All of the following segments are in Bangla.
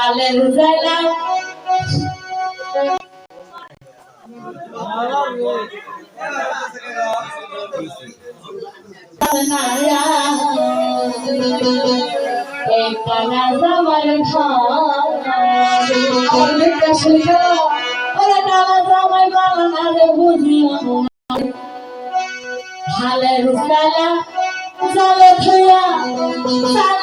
পালেন জ্বালা হালের সালা সালে থুয়া সালা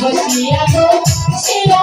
Hostia, no, si la